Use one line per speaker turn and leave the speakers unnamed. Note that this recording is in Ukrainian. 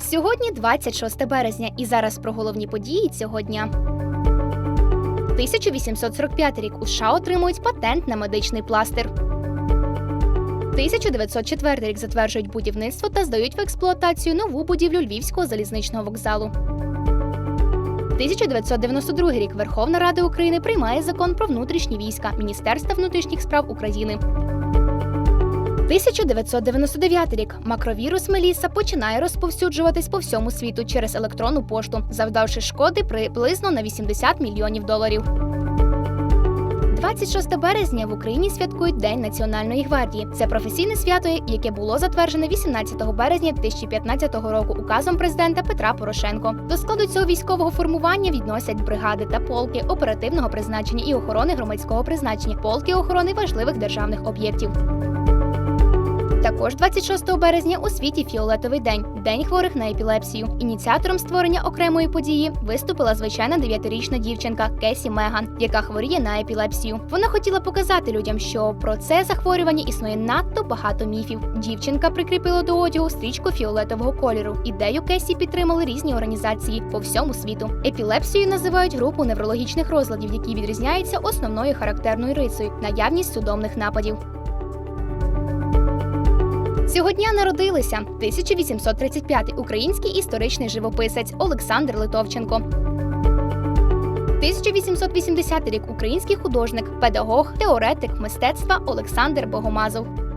Сьогодні 26 березня, і зараз про головні події цього дня. 1845 рік у США отримують патент на медичний пластир. 1904 рік затверджують будівництво та здають в експлуатацію нову будівлю Львівського залізничного вокзалу. 1992 рік Верховна Рада України приймає закон про внутрішні війська Міністерства внутрішніх справ України. 1999 рік макровірус Меліса починає розповсюджуватись по всьому світу через електронну пошту, завдавши шкоди приблизно на 80 мільйонів доларів. 26 березня в Україні святкують День Національної гвардії. Це професійне свято, яке було затверджене 18 березня 2015 року указом президента Петра Порошенко. До складу цього військового формування відносять бригади та полки оперативного призначення і охорони громадського призначення, полки охорони важливих державних об'єктів. Також 26 березня у світі фіолетовий день день хворих на епілепсію. Ініціатором створення окремої події виступила звичайна дев'ятирічна дівчинка Кесі Меган, яка хворіє на епілепсію. Вона хотіла показати людям, що про це захворювання існує надто багато міфів. Дівчинка прикріпила до одягу стрічку фіолетового кольору. Ідею Кесі підтримали різні організації по всьому світу. Епілепсією називають групу неврологічних розладів, які відрізняються основною характерною рисою наявність судомних нападів. Цього дня народилися 1835 український історичний живописець Олександр Литовченко. 1880 рік український художник, педагог, теоретик мистецтва Олександр Богомазов.